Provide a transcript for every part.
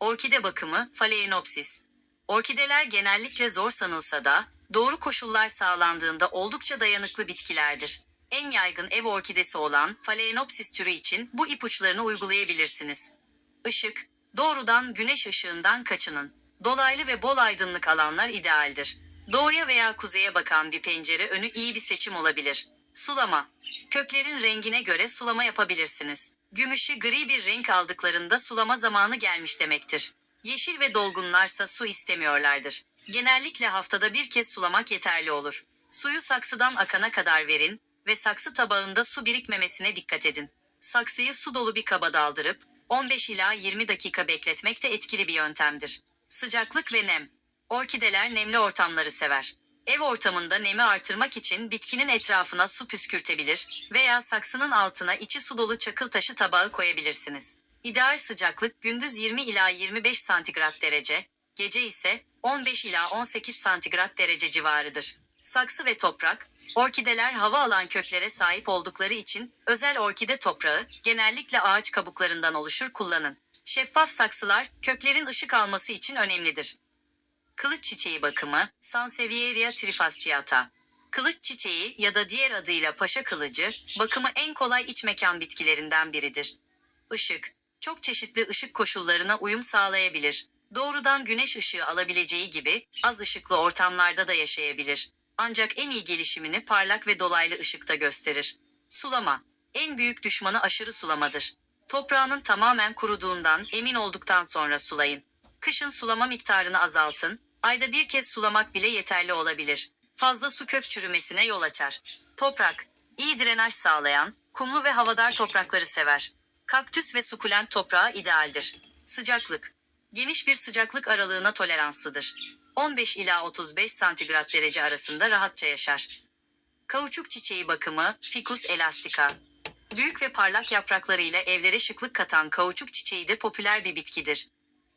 Orkide bakımı Phalaenopsis. Orkideler genellikle zor sanılsa da doğru koşullar sağlandığında oldukça dayanıklı bitkilerdir. En yaygın ev orkidesi olan Phalaenopsis türü için bu ipuçlarını uygulayabilirsiniz. Işık, doğrudan güneş ışığından kaçının. Dolaylı ve bol aydınlık alanlar idealdir. Doğuya veya kuzeye bakan bir pencere önü iyi bir seçim olabilir. Sulama. Köklerin rengine göre sulama yapabilirsiniz. Gümüşü gri bir renk aldıklarında sulama zamanı gelmiş demektir. Yeşil ve dolgunlarsa su istemiyorlardır. Genellikle haftada bir kez sulamak yeterli olur. Suyu saksıdan akana kadar verin ve saksı tabağında su birikmemesine dikkat edin. Saksıyı su dolu bir kaba daldırıp 15 ila 20 dakika bekletmek de etkili bir yöntemdir. Sıcaklık ve nem. Orkideler nemli ortamları sever. Ev ortamında nemi artırmak için bitkinin etrafına su püskürtebilir veya saksının altına içi su dolu çakıl taşı tabağı koyabilirsiniz. İdeal sıcaklık gündüz 20 ila 25 santigrat derece, gece ise 15 ila 18 santigrat derece civarıdır. Saksı ve toprak, orkideler hava alan köklere sahip oldukları için özel orkide toprağı genellikle ağaç kabuklarından oluşur kullanın. Şeffaf saksılar köklerin ışık alması için önemlidir. Kılıç çiçeği bakımı Sansevieria trifasciata. Kılıç çiçeği ya da diğer adıyla paşa kılıcı bakımı en kolay iç mekan bitkilerinden biridir. Işık, çok çeşitli ışık koşullarına uyum sağlayabilir. Doğrudan güneş ışığı alabileceği gibi az ışıklı ortamlarda da yaşayabilir. Ancak en iyi gelişimini parlak ve dolaylı ışıkta gösterir. Sulama, en büyük düşmanı aşırı sulamadır. Toprağının tamamen kuruduğundan emin olduktan sonra sulayın. Kışın sulama miktarını azaltın, ayda bir kez sulamak bile yeterli olabilir. Fazla su kök çürümesine yol açar. Toprak, iyi drenaj sağlayan, kumlu ve havadar toprakları sever. Kaktüs ve sukulent toprağı idealdir. Sıcaklık, geniş bir sıcaklık aralığına toleranslıdır. 15 ila 35 santigrat derece arasında rahatça yaşar. Kauçuk çiçeği bakımı Ficus elastica. Büyük ve parlak yapraklarıyla evlere şıklık katan kauçuk çiçeği de popüler bir bitkidir.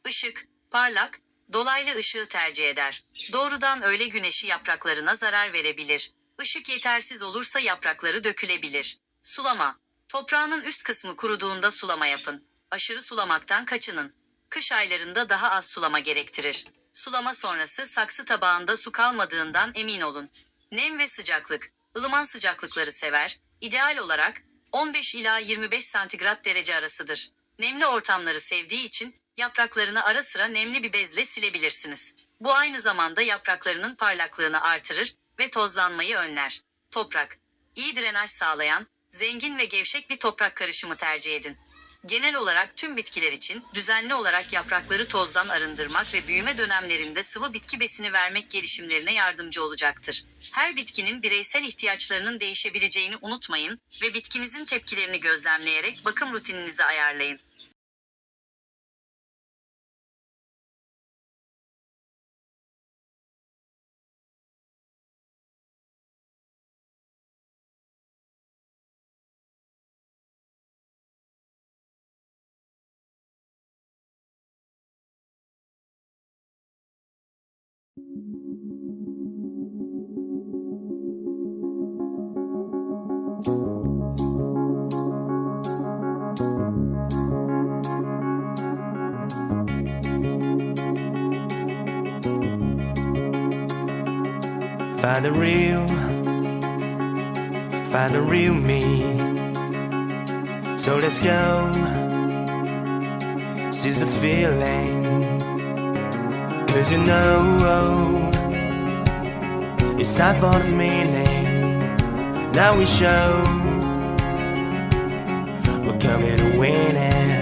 Işık, parlak, dolaylı ışığı tercih eder. Doğrudan öğle güneşi yapraklarına zarar verebilir. Işık yetersiz olursa yaprakları dökülebilir. Sulama, toprağının üst kısmı kuruduğunda sulama yapın. Aşırı sulamaktan kaçının. Kış aylarında daha az sulama gerektirir. Sulama sonrası saksı tabağında su kalmadığından emin olun. Nem ve sıcaklık, ılıman sıcaklıkları sever. İdeal olarak 15 ila 25 santigrat derece arasıdır. Nemli ortamları sevdiği için yapraklarını ara sıra nemli bir bezle silebilirsiniz. Bu aynı zamanda yapraklarının parlaklığını artırır ve tozlanmayı önler. Toprak, iyi drenaj sağlayan, zengin ve gevşek bir toprak karışımı tercih edin. Genel olarak tüm bitkiler için düzenli olarak yaprakları tozdan arındırmak ve büyüme dönemlerinde sıvı bitki besini vermek gelişimlerine yardımcı olacaktır. Her bitkinin bireysel ihtiyaçlarının değişebileceğini unutmayın ve bitkinizin tepkilerini gözlemleyerek bakım rutininizi ayarlayın. Find the real, find the real me. So let's go, seize the feeling. Cause you know, it's time for the meaning. Now we show, we're coming to win it.